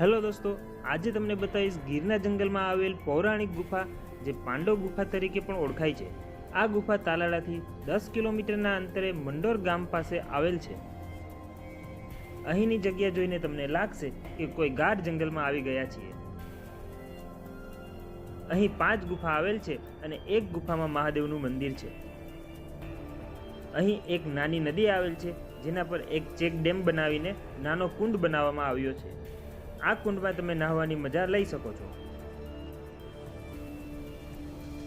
Hello દોસ્તો, આજે તમને બતાવીશ ગીરના જંગલમાં આવેલ પૌરાણિક ગુફા, જે પાંડવ ગુફા તરીકે પણ ઓળખાય છે. આ ગુફા તાલાળાથી દસ કિલોમીટરના અંતરે મંડોર ગામ પાસે આવેલ છે. અહીંની જગ્યા જોઈને તમને લાગશે કે કોઈ ગાઢ જંગલમાં આવી ગયા છીએ. અહીં પાંચ ગુફા આવેલ છે અને એક ગુફામાં મહાદેવનું મંદિર છે. અહીં એક નાની નદી આવેલ છે, જેના પર એક ચેક ડેમ બનાવીને નાનો કુંડ બનાવવામાં આવ્યો છે. આ કુંડમાં તમે નાહવાની મજા લઈ શકો છો.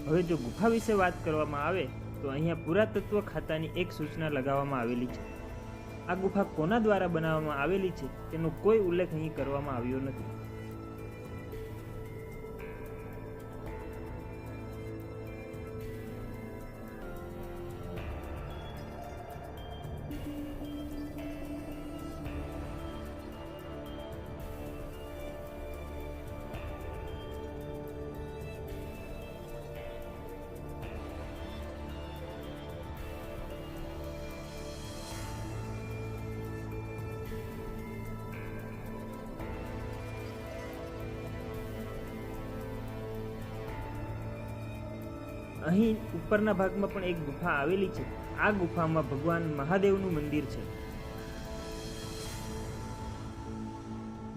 હવે જો ગુફા વિશે વાત કરવામાં આવે, તો અહીંયા પુરાતત્વ ખાતાની એક સૂચના લગાવવામાં આવેલી છે. આ ગુફા કોના દ્વારા બનાવવામાં આવેલી છે, તેનો કોઈ ઉલ્લેખ અહીં કરવામાં આવ્યો નથી. અહીં ઉપરના ભાગમાં પણ એક ગુફા આવેલી છે. આ ગુફામાં ભગવાન મહાદેવનું મંદિર છે.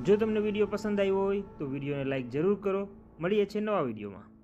જો તમને વીડિયો પસંદ આવ્યો હોય તો વિડીયોને લાઈક જરૂર કરો. મળીએ છીએ નવા વિડીયોમાં.